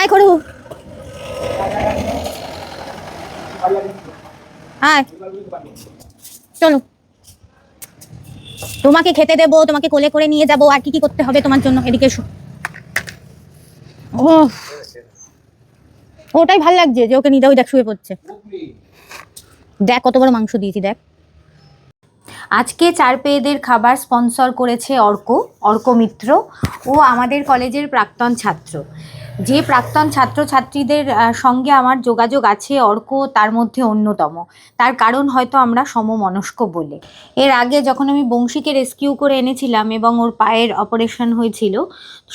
আয় করু। আয়। চলো। তোমাকে খেতে দেবো, তোমাকে কোলে করে নিয়ে যাব, আর কি কি করতে হবে তোমার জন্য? এদিকে ও ওটাই ভালো লাগছে যে ওকে নিয়ে যাও দেখ শুয়ে পড়ছে। দেখ কত বড় মাংস দিয়েছি, দেখ। আজকে চার পেয়েদের খাবার স্পন্সর করেছে অর্ক অর্ক মিত্র। ও আমাদের কলেজের প্রাক্তন ছাত্র। যে প্রাক্তন ছাত্রছাত্রীদের সঙ্গে আমার যোগাযোগ আছে, অর্ক তার মধ্যে অন্যতম। তার কারণ হয়তো আমরা সমমনস্ক বলে। এর আগে যখন আমি বংশীকে রেস্কিউ করে এনেছিলাম এবং ওর পায়ের অপারেশন হয়েছিল,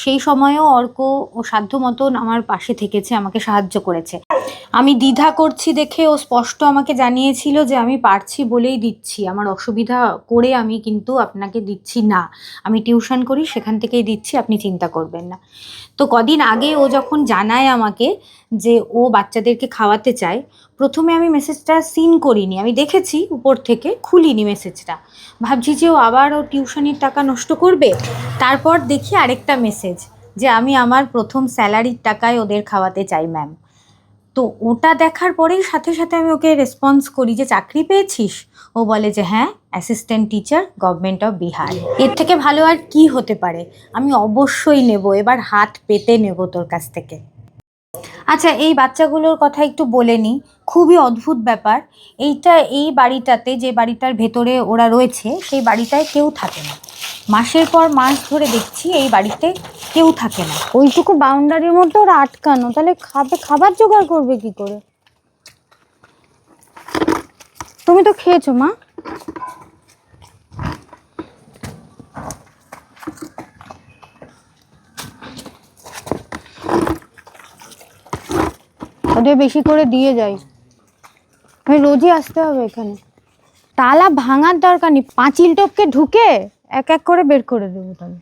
সেই সময়েও অর্ক ও সাধ্য মতন আমার পাশে থেকেছে, আমাকে সাহায্য করেছে। আমি দ্বিধা করছি দেখে ও স্পষ্ট আমাকে জানিয়েছিল যে আমি পারছি বলেই দিচ্ছি। আমার অসুবিধা করে আমি কিন্তু আপনাকে দিচ্ছি না। আমি টিউশন করি, সেখান থেকেই দিচ্ছি, আপনি চিন্তা করবেন না। তো কদিন আগে ও যখন জানায় আমাকে যে ও বাচ্চাদেরকে খাওয়াতে চায়, প্রথমে আমি মেসেজটা সিন করিনি। আমি দেখেছি উপর থেকে, খুলিনি মেসেজটা ভাবছি যে ও আবার ও টিউশনির টাকা নষ্ট করবে? তারপর দেখি আরেকটা মেসেজ যে, আমি আমার প্রথম স্যালারির টাকায় ওদের খাওয়াতে চাই ম্যাম তো ওটা দেখার পরেই সাথে সাথে আমি ওকে রেসপন্স করি যে, চাকরি পেয়েছিস? ও বলে যে হ্যাঁ assistant teacher government of Bihar এর থেকে ভালো আর কি হতে পারে? আমি অবশ্যই নেব, এবার হাত পেতে নেব তোর কাছ থেকে। আচ্ছা এই বাচ্চাগুলোর কথা একটু বলে নিই খুবই অদ্ভুত ব্যাপার। এইটা, এই বাড়িটাতে, যে বাড়িটার ভেতরে ওরা রয়েছে, সেই বাড়িটায় কেউ থাকে না। মাসের পর মাস ধরে দেখছি এই বাড়িতে কেউ থাকে না। ওইটুকু বাউন্ডারির মধ্যে ওরা আটকানো। তাহলে খাবে, খাবার জোগাড় করবে কি করে? তুমি তো খেয়েছো, মা। ওদের বেশি করে দিয়ে যাই। আমি রোজই আসতে হবে এখানে। তালা ভাঙার দরকার নেই পাঁচিল টপকে ঢুকে এক এক করে বের করে দেবো তাহলে।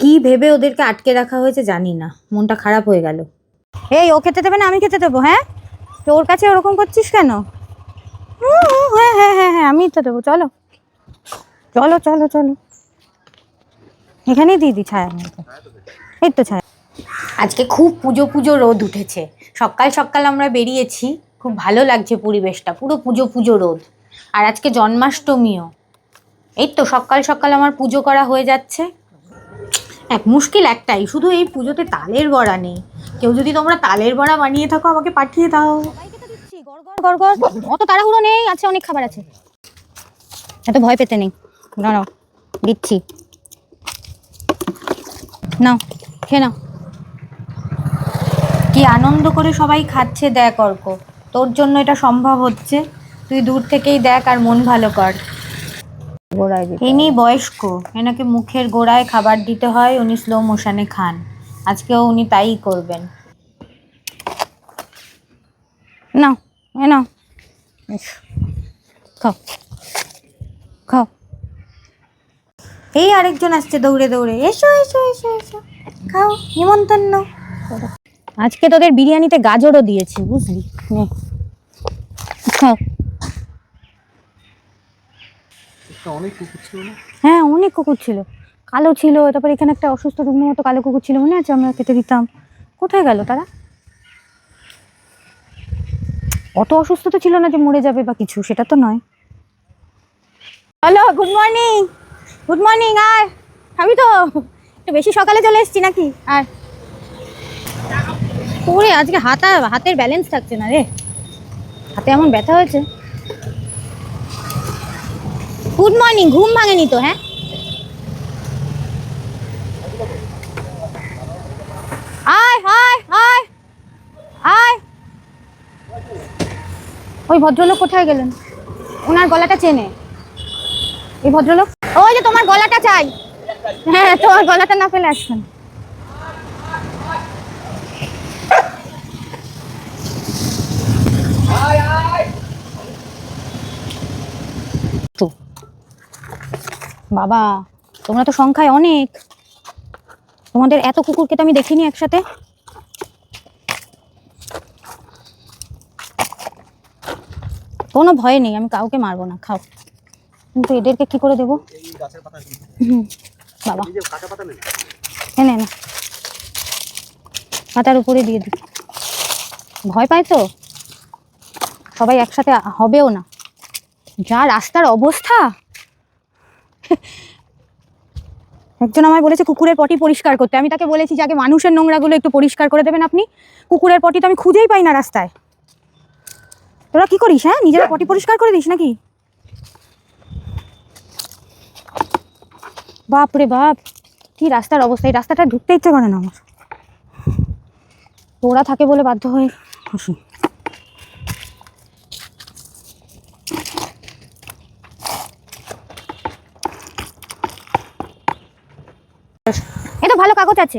কি ভেবে ওদেরকে আটকে রাখা হয়েছে জানি না মনটা খারাপ হয়ে গেল। এই ও খেতে দেবে না আমি খেতে দেবো হ্যাঁ? তো ওর কাছে ওরকম করছিস কেন? হ্যাঁ হ্যাঁ হ্যাঁ হ্যাঁ আমি তো দেবো চলো। চলো চলো চলো। এখানেই দিয়ে দিই ছায়া। এই তো ছায়া। আজকে খুব পুজো পুজো রোদ উঠেছে। সকাল সকাল আমরা বেরিয়েছি, খুব ভালো লাগছে পরিবেশটা, পুরো পুজো পুজো রোদ। আর আজকে জন্মাষ্টমীও। এই তো সকাল সকাল আমার পুজো করা হয়ে যাচ্ছে। এক মুশকিল একটাই, শুধু এই পুজোতে তালের বড়া নেই। কেউ যদি তোমরা তালের বড়া বানিয়ে থাকো, আমাকে পাঠিয়ে দাও। অত তাড়াহুড়ো নেই, আছে অনেক খাবার আছে। এত ভয় পেতে নেই। না দিচ্ছি। নাও, খেয়ে নাও। কি আনন্দ করে সবাই খাচ্ছে দেখ অর্ক? তোর জন্য এটা সম্ভব হচ্ছে। তুই দূর থেকেই দেখ আর মন ভালো কর। গোড়ায় ইনি বয়স্ক এনাকে মুখের গোড়ায় খাবার দিতে হয় উনি স্লো মোশনে খান। আজকেও উনি তাই করবেন। না এ নাও। ইস, খাও। খাও। এই আরেকজন আসছে দৌড়ে দৌড়ে। এসো এসো এসো এসো। খাও নিমন্তন্ন আজকে তোদের বিরিয়ানিতে গাজরও দিয়েছি বুঝলি? নে। হ্যাঁ। অনেক কুকুর ছিল কালো ছিল তারপর এখানে একটা অসুস্থ রুগ্ন মতো কালো কুকুর ছিল মনে আছে? আমরা খেতে দিতাম। কোথায় গেল তারা? অত অসুস্থ তো ছিল না যে মরে যাবে বা কিছু সেটা তো নয়। Hello good morning good morning আর আমি তো? একটু বেশি সকালে চলে এসেছি নাকি? আর ওরে আজকে হাতা, হাতের ব্যালেন্স থাকছে না রে। হাতে এমন ব্যথা হয়েছে। গুড মর্নিং ঘুম ভাঙেনি তো হ্যাঁ? আয় আয় আয় আয়। ওই ভদ্রলোক কোথায় গেলেন? ওনার গলাটা চেনে। এই ভদ্রলোক? ওই যে তোমার গলাটা চাই। হ্যাঁ তোমার গলাটা না ফেলে আসবেন বাবা, তোমরা তো সংখ্যায় অনেক। তোমাদের এত কুকুরকে তো আমি দেখিনি একসাথে। কোনো ভয় নেই, আমি কাউকে মারবো না, খাও। কিন্তু এদেরকে কি করে দেবো? বাবা। এনে না পাতার উপরে দিয়ে দিই। ভয় পায় তো? সবাই একসাথে হবেও না। যা রাস্তার অবস্থা। একজন আমায় বলেছে, কুকুরের পটি পরিষ্কার করতে। আমি তাকে বলেছি যে, আগে মানুষের নোংরাগুলো একটু পরিষ্কার করে দেবেন আপনি। কুকুরের পটি তো আমি খুঁজেই পাই না রাস্তায়। তোরা কি করিস হ্যাঁ? নিজেরা পটি পরিষ্কার করে দিস নাকি? বাপ রে বাপ, কি রাস্তার অবস্থা? এই রাস্তাটা ঢুকতে ইচ্ছে করে না আমার। ওরা থাকে বলে বাধ্য হয়ে খুশি ভালো কাগজ আছে।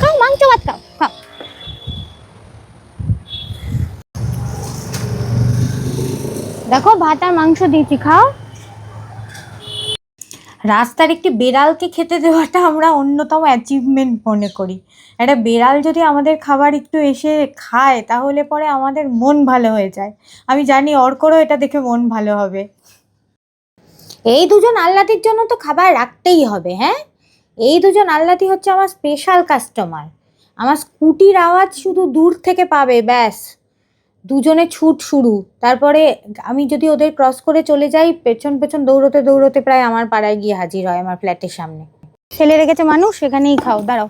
খাও, মাংস ভাত খাও খাও। দেখো, ভাত আর মাংস দিয়েছি, খাও। রাস্তার একটি বেড়ালকে খেতে দেওয়াটা আমরা অন্যতম অ্যাচিভমেন্ট মনে করি। একটা বেড়াল যদি আমাদের খাবার একটু এসে খায়, তাহলে পরে আমাদের মন ভালো হয়ে যায়। আমি জানি অর্করও এটা দেখে মন ভালো হবে। এই দুজন আল্লাদির জন্য তো খাবার রাখতেই হবে হ্যাঁ? এই দুজন আল্লাদি হচ্ছে আমার স্পেশাল কাস্টমার আমার স্কুটির আওয়াজ শুধু দূর থেকে পাবে, ব্যাস। দুজনে ছুট শুরু। তারপরে আমি যদি ওদের ক্রস করে চলে যাই, পেছন পেছন দৌড়তে দৌড়তে প্রায় আমার পাড়ায় গিয়ে হাজির হয় আমার ফ্ল্যাটের সামনে। ফেলে রেখেছে মানুষ সেখানেই খাও, দাঁড়াও।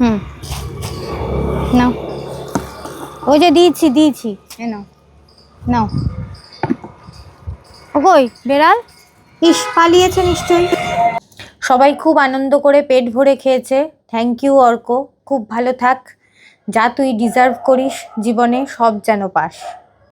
হুম। নাও। ওই যে দিয়েছি দিয়েছি। এ নাও। নাও। ও কই বেড়াল? ইস পালিয়েছে নিশ্চয়ই। সবাই খুব আনন্দ করে পেট ভরে খেয়েছে। Thank you Arka. খুব ভালো থাক। যা তুই ডিজার্ভ করিস জীবনে সব যেন পাস।